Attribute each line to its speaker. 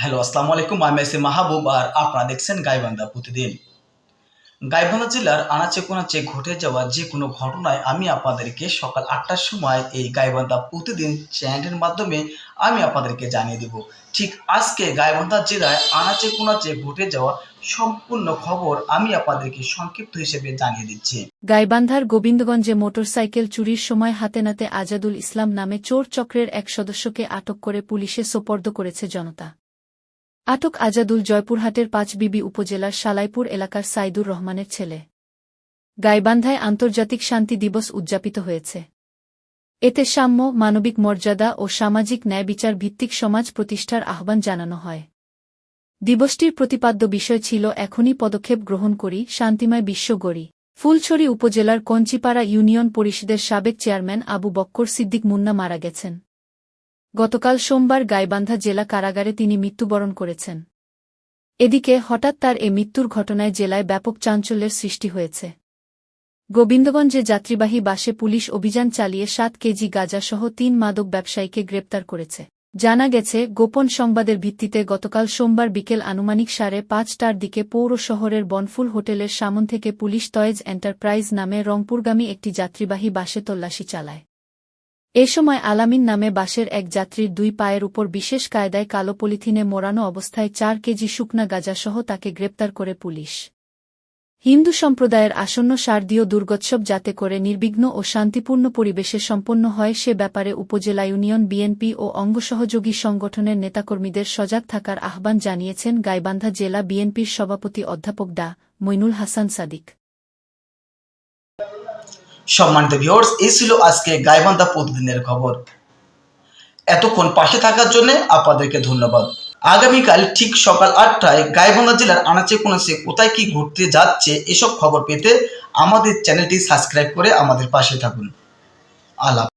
Speaker 1: Hello, আসসালামু আলাইকুম। আমি এসে মাহবুব আর আপনারা দেখছেন গাইবান্ধা প্রতিদিন। গাইবান্ধা জেলার আনাচে কোনাচে ঘটে যাওয়া যে কোনো ঘটনায় আমি আপনাদেরকে সকাল আটটার সময় এই গাইবান্ধা প্রতিদিন চ্যানেলের মাধ্যমে আমি আপনাদেরকে জানিয়ে দেব। ঠিক আজকে গাইবান্ধা জেলায় আনাচে কোনাচে ঘটে যাওয়া সম্পূর্ণ খবর আমি আপনাদেরকে সংক্ষিপ্ত হিসেবে জানিয়ে দিচ্ছি।
Speaker 2: গাইবান্ধার গোবিন্দগঞ্জে মোটরসাইকেল চুরির সময় হাতে নাতে আজাদুল ইসলাম নামে চোর চক্রের এক সদস্যকে আটক করে পুলিশে সোপর্দ করেছে জনতা। আটক আজাদুল জয়পুরহাটের পাঁচবিবি উপজেলার সালাইপুর এলাকার সাইদুর রহমানের ছেলে। গাইবান্ধায় আন্তর্জাতিক শান্তি দিবস উদযাপিত হয়েছে। এতে সাম্য, মানবিক মর্যাদা ও সামাজিক ন্যায় বিচার ভিত্তিক সমাজ প্রতিষ্ঠার আহ্বান জানানো হয়। দিবসটির প্রতিপাদ্য বিষয় ছিল এখনই পদক্ষেপ গ্রহণ করি, শান্তিময় বিশ্ব গড়ি। ফুলছড়ি উপজেলার কঞ্চিপাড়া ইউনিয়ন পরিষদের সাবেক চেয়ারম্যান আবু বক্কর সিদ্দিক মুন্না মারা গেছেন। গতকাল সোমবার গাইবান্ধা জেলা কারাগারে তিনি মৃত্যুবরণ করেছেন। এদিকে হঠাৎ তার এ মৃত্যুর ঘটনায় জেলায় ব্যাপক চাঞ্চল্যের সৃষ্টি হয়েছে। গোবিন্দগঞ্জে যাত্রীবাহী বাসে পুলিশ অভিযান চালিয়ে সাত কেজি গাঁজাসহ তিন মাদক ব্যবসায়ীকে গ্রেপ্তার করেছে। জানা গেছে, গোপন সংবাদের ভিত্তিতে গতকাল সোমবার বিকেল আনুমানিক সাড়ে পাঁচটার দিকে পৌর শহরের বনফুল হোটেলের সামন থেকে পুলিশ তয়েজ এন্টারপ্রাইজ নামে রংপুরগামী একটি যাত্রীবাহী বাসে তল্লাশি চালায়। এ সময় আলামিন নামে বাসের এক যাত্রীর দুই পায়ের উপর বিশেষ কায়দায় কালো পলিথিনে মোড়ানো অবস্থায় চার কেজি শুকনা গাঁজাসহ তাকে গ্রেপ্তার করে পুলিশ। হিন্দু সম্প্রদায়ের আসন্ন শারদীয় দুর্গোৎসব যাতে করে নির্বিঘ্ন ও শান্তিপূর্ণ পরিবেশে সম্পন্ন হয়, সে ব্যাপারে উপজেলা ইউনিয়ন, বিএনপি ও অঙ্গসহযোগী সংগঠনের নেতাকর্মীদের সজাগ থাকার আহ্বান জানিয়েছেন গাইবান্ধা জেলা বিএনপির সভাপতি অধ্যাপক ডা মইনুল হাসান সাদিক।
Speaker 1: সম্মানিত ভিউয়ার্স এই ছিল আজকে গাইবান্ধা প্রতিদিনের খবর। এতক্ষণ পাশে থাকার জন্য আপনাদেরকে ধন্যবাদ। আগামীকাল ঠিক সকাল আটটায় গাইবান্ধা জেলার আনাচে কোনাচে কোথায় কি ঘুরতে যাচ্ছে, এসব খবর পেতে আমাদের চ্যানেলটি সাবস্ক্রাইব করে আমাদের পাশে থাকুন। আলাপ